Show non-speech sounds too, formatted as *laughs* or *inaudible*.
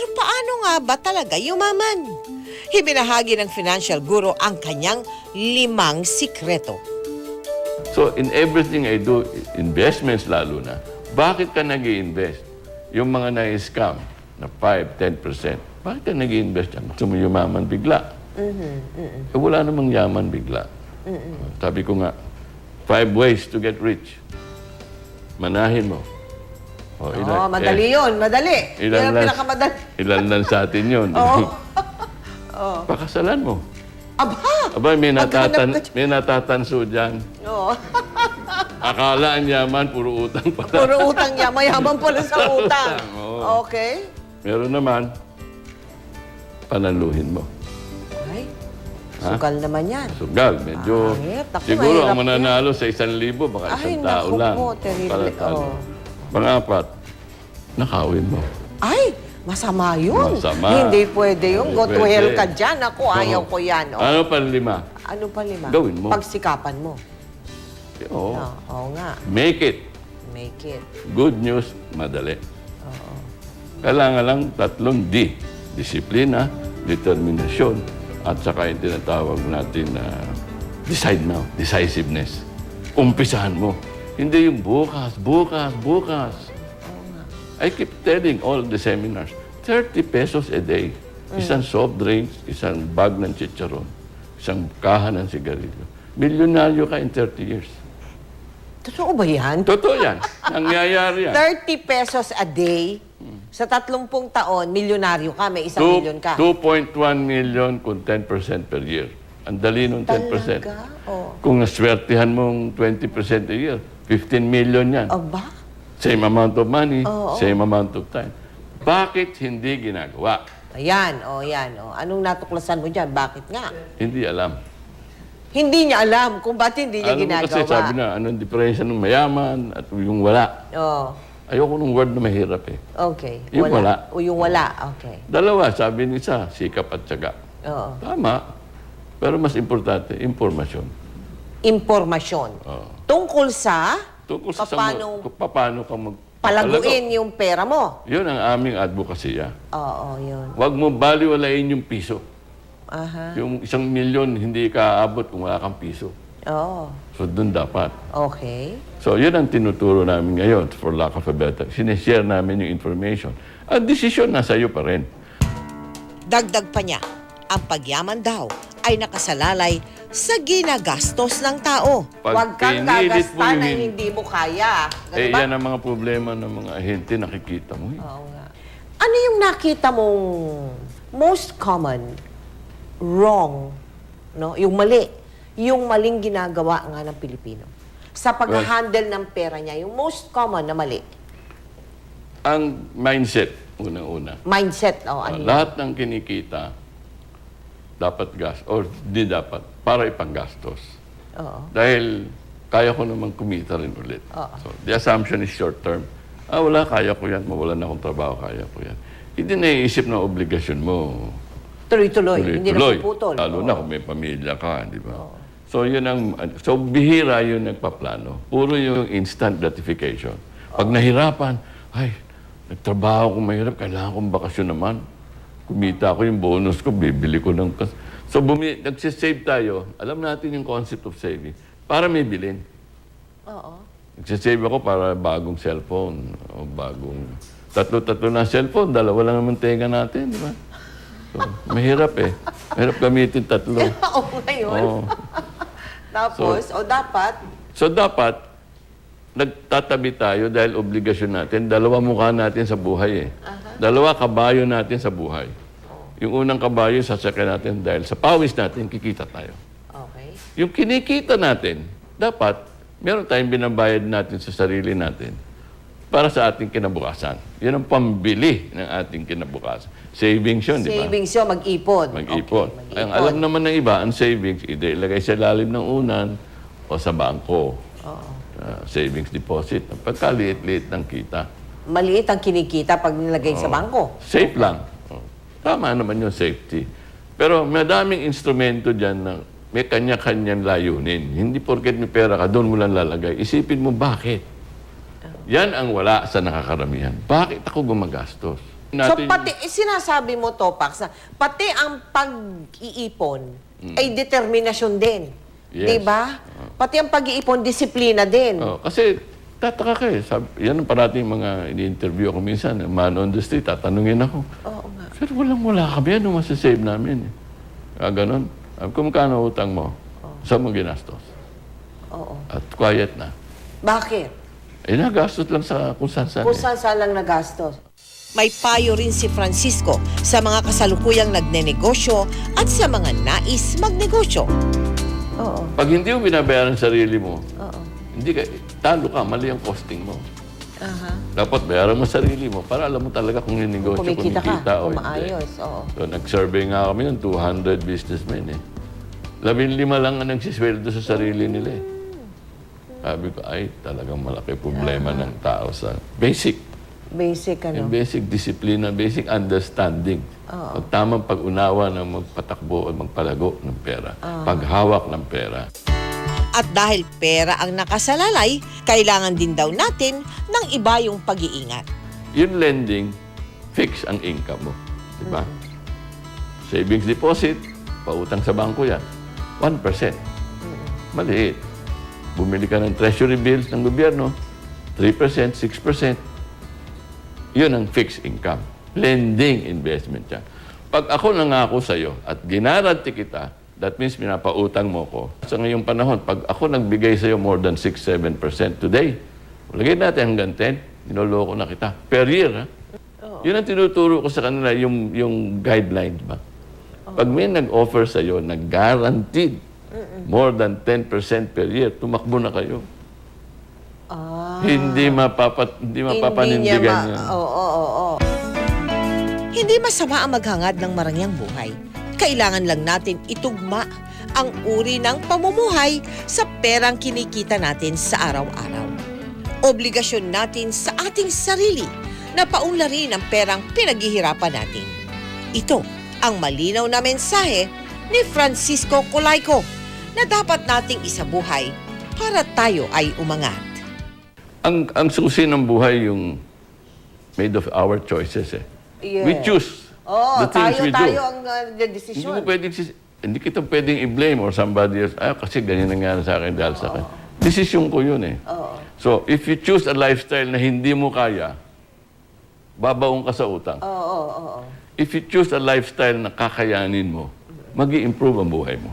Pero paano nga ba talaga yumaman? Hibinahagi ng financial guru ang kanyang limang sikreto. So, in everything I do, investments lalo na, bakit ka nag invest Yung mga na-scam na 5, 10%, bakit ka nag invest yan? Gusto mo yumaman bigla. Eh, wala namang yaman bigla. Sabi ko nga, five ways to get rich. Manahin mo. O, Oh, madali yun, madali. Ilan Yan ang pinakamadali. ilan lang sa atin yun. *laughs* *laughs* Oo. Pakasalan mo. Aba! Aba, may, natatan, may natatanso dyan. Oo. *laughs* Akala ang yaman, puro utang pala. Puro utang niya. Mayaman pala sa utang. Oo. Okay. Meron naman, panaluhin mo. Ay, sugal naman yan. Sugal, medyo... Mahirap. Naku, siguro ang mananalo sa isang libo, baka Ay, isang tao naku lang. po, terrible. Panatalo. Oo. Pangapat, nakawin mo. Ay, masama yun. Masama. Hindi pwede yun. Hindi Go to pwede. hell ka dyan. Ako, ayaw ko yan. Oh. Ano pa lima? Ano pa lima? Gawin mo. Pagsikapan mo. Oo. Oo, oo nga. Make it. Make it. Good news, madali. Kailangan lang tatlong D. Disiplina, determinasyon, at saka yung tinatawag natin na decide now, decisiveness. Umpisahan mo. Hindi yung bukas, bukas, bukas. I keep telling all the seminars, 30 pesos a day. Isang soft drinks, isang bag ng chicharon, isang kahan ng sigarilyo. Milyonaryo ka in 30 years. Totoo ba yan? Totoo yan. Nangyayari yan. 30 pesos a day, sa 30 taon, milyonaryo ka, may isang Two- milyon ka. 2.1 million kung 10% per year. Ang dali nung 10%. Talaga? Oh. Kung naswertihan mong 20% a year, 15 million yan. Aba? Same amount of money, Oo. same amount of time. Bakit hindi ginagawa? Ayan, o oh, yan. Oh. Anong natuklasan mo dyan? Bakit nga? Hindi alam. Hindi niya alam kung ba't hindi niya Alam mo ginagawa. kasi sabi na, anong diferensya ng mayaman at yung wala. Oh, Ayoko ng word na mahirap eh. okay. Yung wala. O yung wala, okay. Dalawa, sabi ni isa, sikap at syaga. Oo. Tama. Pero mas importante, impormasyon. Impormasyon. Oo. Tungkol sa Tungkol sa paano kung paano ka mag palaguin yung pera mo. Yun ang aming advokasya. Oo, yun. Huwag mo baliwalain yung piso. Aha. Yung isang milyon, hindi ka aabot kung wala kang piso. Oo. So, doon dapat. Okay. So, yun ang tinuturo namin ngayon, for lack of a better. Sineshare namin yung information. Ang desisyon nasa iyo pa rin. Dagdag pa niya, ang pagyaman daw ay nakasalalay sa ginagastos ng tao. Pag Huwag kang pinilit mo gagasta yung na hin- hindi mo kaya. Ganun eh, ba? yan ang mga problema ng mga ahente, nakikita mo. eh. Oo nga. Ano yung nakita mong most common wrong, no? Yung mali, yung maling ginagawa nga ng Pilipino. Sa pag-handle ng pera niya, yung most common na mali. Ang mindset, unang-una. Mindset, o Uh, ano yun? lahat ng kinikita, dapat gas, or di dapat, para ipanggastos. Oo. Dahil kaya ko naman kumita rin ulit. Oo. So, the assumption is short term. Ah, wala, kaya ko yan. Mawalan na akong trabaho, kaya ko yan. Hindi naiisip na obligasyon mo. Tuloy-tuloy, hindi na puputol. Lalo Oo. na kung may pamilya ka, di ba? So, yun ang, so, bihira yung nagpaplano. Puro yung instant gratification. Pag nahirapan, ay, nagtrabaho ko mahirap, kailangan kong bakasyon naman. Kumita ko yung bonus ko, bibili ko ng... kas- So, bumi, nagsisave tayo. Alam natin yung concept of saving. Para may bilin. Oo. Nagsisave ako para bagong cellphone o bagong... Tatlo-tatlo na cellphone, dalawa lang naman tenga natin, di ba? So, mahirap eh. Mahirap gamitin tatlo. *laughs* Oo, ngayon. Oo. *laughs* Tapos, o dapat, So dapat, nagtatabi tayo dahil obligasyon natin. Dalawa mukha natin sa buhay eh. Dalawa kabayo natin sa buhay. Yung unang kabayo, sasakyan natin dahil sa pawis natin, kikita tayo. okay. Yung kinikita natin, dapat, meron tayong binabayad natin sa sarili natin para sa ating kinabukasan. Yan ang pambili ng ating kinabukasan. Savings yun, di ba? Savings yun, mag-ipon. Mag-ipon. Okay, Ang alam naman ng iba, ang savings, either ilagay sa lalim ng unan o sa bangko. Oo. Ah, savings deposit. Pagkaliit-liit ng kita. Maliit ang kinikita pag nilagay sa bangko. Safe lang. Oh. Tama naman yung safety. Pero madaming instrumento dyan na may kanya-kanyang layunin. Hindi porket may pera ka, doon mo lang lalagay. Isipin mo bakit. Yan ang wala sa nakakaramihan. Bakit ako gumagastos? So Natin- pati, eh, sinasabi mo to, Pax, pati ang pag-iipon ay determinasyon din. Mm. Yes. Di ba? Pati ang pag-iipon, disiplina din. Oh, kasi tataka ka eh. Sabi, yan ang parating mga ini-interview ako minsan. Man on the street, tatanungin ako. Oo nga. Sir, walang wala kami. Ano masasave namin? Eh? Ah, ganon. Sabi ko, magkano utang mo? Saan mo ginastos? Oo. At quiet na. Bakit? Eh, nagastos lang sa kung saan saan. Kung eh. saan saan lang nagastos. May payo rin si Francisco sa mga kasalukuyang nagnenegosyo at sa mga nais magnegosyo. Oo. Pag hindi mo binabayaran sarili mo, Oo. hindi ka, talo ka, mali ang costing mo. Aha. Dapat bayaran mo sarili mo para alam mo talaga kung yung negosyo Kumikita kumikita, ka, o maayos. Oo. So, nag-survey nga kami ng 200 businessmen eh. Labing lima lang ang nagsisweldo sa sarili nila eh. Sabi ko, ay, talagang malaki problema ng tao sa basic. Basic ano. Yung basic discipline, basic understanding. Pag tamang pag-unawa ng magpatakbo at magpalago ng pera. Paghawak ng pera. At dahil pera ang nakasalalay, kailangan din daw natin ng iba yung pag-iingat. Yung lending, fix ang income mo. Di ba? Savings deposit, pautang sa bangko yan. 1%. Maliit. Bumili ka ng treasury bills ng gobyerno, 3%, 6%. Yun ang fixed income. Lending investment yan. Pag ako nangako sa'yo at ginaranti kita, that means pinapautang mo ko. Sa ngayong panahon, pag ako nagbigay sa'yo more than 6-7% today, lagay natin hanggang 10, ninoloko na kita. Per year, ha? Yun ang tinuturo ko sa kanila, yung, yung guidelines ba? Pag may nag-offer sa'yo na guaranteed more than 10% per year, tumakbo na kayo. Ah. Hindi mapapat hindi mapapanindigan Hindi niya. niya ma- Oo, oo, oo. Hindi masama ang maghangad ng marangyang buhay. Kailangan lang natin itugma ang uri ng pamumuhay sa perang kinikita natin sa araw-araw. Obligasyon natin sa ating sarili na paunlarin ang perang pinaghihirapan natin. Ito ang malinaw na mensahe ni Francisco Colayco na dapat nating isabuhay para tayo ay umangat. Ang ang susi ng buhay yung made of our choices eh. We Yes. choose Oo, the things tayo, we tayo do. ang uh, Hindi desisyon. mo pwedeng hindi kita pwedeng i-blame or somebody else. Ah, kasi ganyan nangyari sa akin dahil sa akin. Desisyon ko yun eh. Oo. So, if you choose a lifestyle na hindi mo kaya, babaong ka sa utang. Oo, oo, oo. If you choose a lifestyle na kakayanin mo, mag improve ang buhay mo.